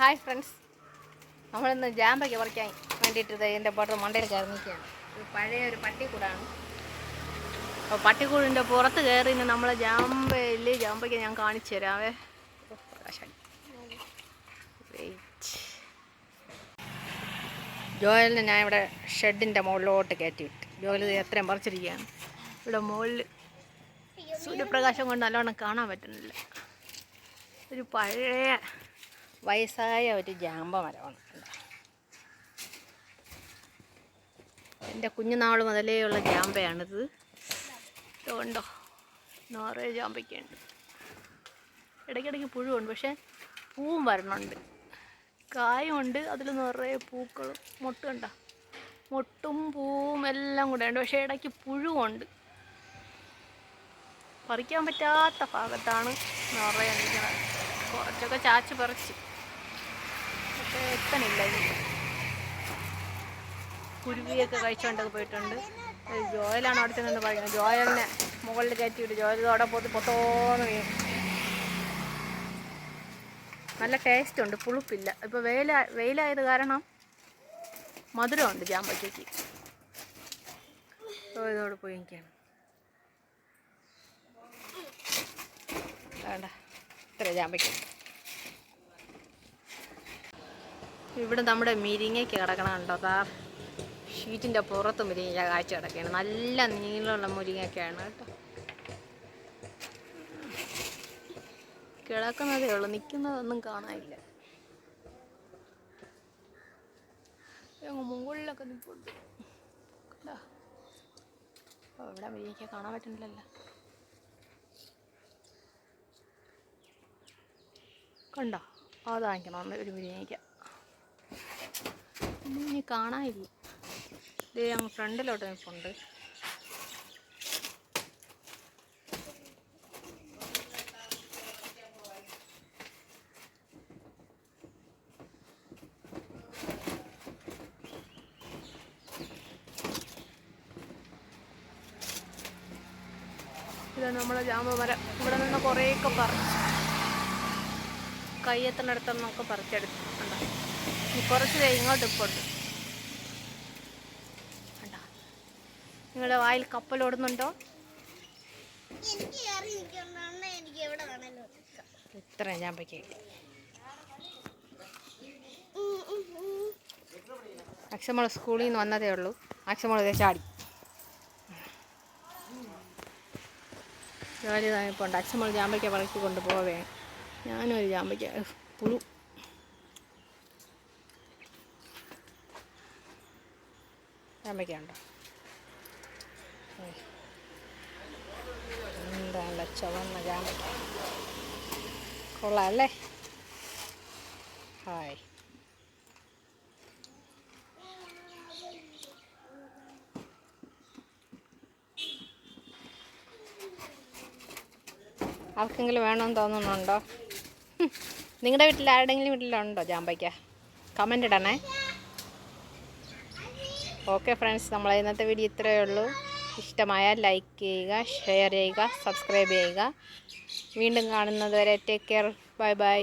Hi friends നമ്മളിന്ന് ജാമ്പയ്ക്ക് പറിക്കാൻ വേണ്ടിയിട്ട് എന്റെ പോട്ടർ മണ്ടയിൽ കയറി നിൽക്കുകയാണ് ഇത് പഴയ ഒരു പട്ടിക്കൂടാണ്. അപ്പോൾ പട്ടിക്കൂടിന്റെ പുറത്ത് കയറി നമ്മൾ ജാമ്പയിൽ ജാമ്പയ്ക്ക് ഞാൻ കാണിച്ചു തരാവേ ഓ, പ്രകാശം. ജോയലിനെ ഞാൻ ഇവിടെ ഷെഡിന്റെ മുകളിലോട്ട് കയറ്റി വിട്ടു ജോയൽ എത്രയും പറിച്ചിരിക്കുകയാണ്. ഇവിടെ മുകളിൽ സൂര്യപ്രകാശം കൊണ്ട് നല്ലോണം കാണാൻ പറ്റുന്നില്ല. ഒരു പഴയ വയസ്സായ ഒരു ജാമ്പ മരമാണ്. എന്റെ കുഞ്ഞുനാൾ മുതലേ ഉള്ള ജാമ്പയാണിത്. ഇതുണ്ടോ? നിറയെ ജാമ്പയ്ക്കുണ്ട് ഇടയ്ക്കിടയ്ക്ക് പുഴുവുണ്ട് പക്ഷേ പൂവും വരണുണ്ട്. കായുണ്ട് അതിൽ നിറയെ പൂക്കളും മൊട്ടുണ്ട മൊട്ടും പൂവും എല്ലാം കൂടെ ഉണ്ട് പക്ഷേ ഇടയ്ക്ക് പുഴുവുണ്ട്. പറിക്കാൻ പറ്റാത്ത ഭാഗത്താണ് നിറയെ കുറച്ചൊക്കെ ചാച്ച് പറിച്ച്. പക്ഷേ കുരുവിയൊക്കെ കഴിച്ചുകൊണ്ടൊക്കെ പോയിട്ടുണ്ട്. ജോയലാണ് അവിടുത്തെ നിന്ന് പറയുന്നത്. ജോയലിനെ മുകളിൽ കയറ്റിയിട്ട് ജോയൽ അവിടെ പോത്ത് പൊത്തോന്ന് വീഴും നല്ല ടേസ്റ്റ് ഉണ്ട് പുളിപ്പില്ല. ഇപ്പോൾ വെയില വെയിലായത് കാരണം മധുരമുണ്ട് ജാമ്പയ്ക്ക് ജോയലോട് പോയി എനിക്കാണ് വേണ്ട. ഇത്ര ജാമ്പയ്ക്ക്. ഇവിടെ നമ്മുടെ മിരിങ്ങയ്ക്ക് കിടക്കണം കണ്ടോ? താ ഷീറ്റിന്റെ പുറത്ത് മുരിങ്ങ കാഴ്ച കിടക്കുകയാണ്. നല്ല നീളമുള്ള മുരിങ്ങയൊക്കെയാണ് കേട്ടോ. കിടക്കുന്നതേ ഉള്ളൂ. നിൽക്കുന്നതൊന്നും കാണാനില്ല. മുകളിലൊക്കെ നിൽപ്പുണ്ട് ഇവിടെ മുരിങ്ങയ്ക്ക കാണാൻ പറ്റുന്നില്ലല്ലോ. കണ്ടോ? അത് വാങ്ങിക്കണം ഒരു മുരിങ്ങയ്ക്ക. ഇനി കാണാനില്ല. ഇത് അങ്ങ് ഫ്രണ്ടിലോട്ട് നിൽപ്പുണ്ട് നമ്മളെ ജാമ്പ മരം ഇവിടെ നിന്ന് കുറേയൊക്കെ പറിച്ചു. കയ്യെത്തണടുത്തൊന്നൊക്കെ പറിച്ചെടുത്തിട്ടുണ്ടാകും കുറച്ച് ഇങ്ങോട്ട് ഇപ്പോട്ട് നിങ്ങളുടെ വായിൽ എവിടെ വേണമല്ലോ ഇത്ര ഞാൻ പറ്റി അക്ഷമോൾ സ്കൂളിൽ നിന്ന് വന്നതേ ഉള്ളൂ. അക്ഷമോൾ ചാടി. ജോലി ഇപ്പോൾ ഉണ്ട്. അച്ഛമ്മൾ ജാമ്പയ്ക്ക വളർത്തി കൊണ്ടുപോവേ ഞാനും ഒരു ജാമ്പയ്ക്ക പുഴു. ഏയ്. എന്താണല്ലോ ചുവന്ന ജാമ്പയ്ക്ക കൊള്ളാം അല്ലേ? ഹായ്. ആർക്കെങ്കിലും വേണമെന്ന് തോന്നുന്നുണ്ടോ? നിങ്ങളുടെ വീട്ടിൽ ആരുടെങ്കിലും വീട്ടിലുണ്ടോ ജാമ്പയ്ക്ക കമന്റ് ഇടണേ. ഓക്കെ ഫ്രണ്ട്സ് നമ്മളെ ഇന്നത്തെ വീഡിയോ ഇത്രയേ ഉള്ളൂ. ഇഷ്ടമായ ലൈക്ക് ചെയ്യുക ഷെയർ ചെയ്യുക സബ്സ്ക്രൈബ് ചെയ്യുക. വീണ്ടും കാണുന്നത് വരെ ടേക്ക് കെയർ ബൈ ബൈ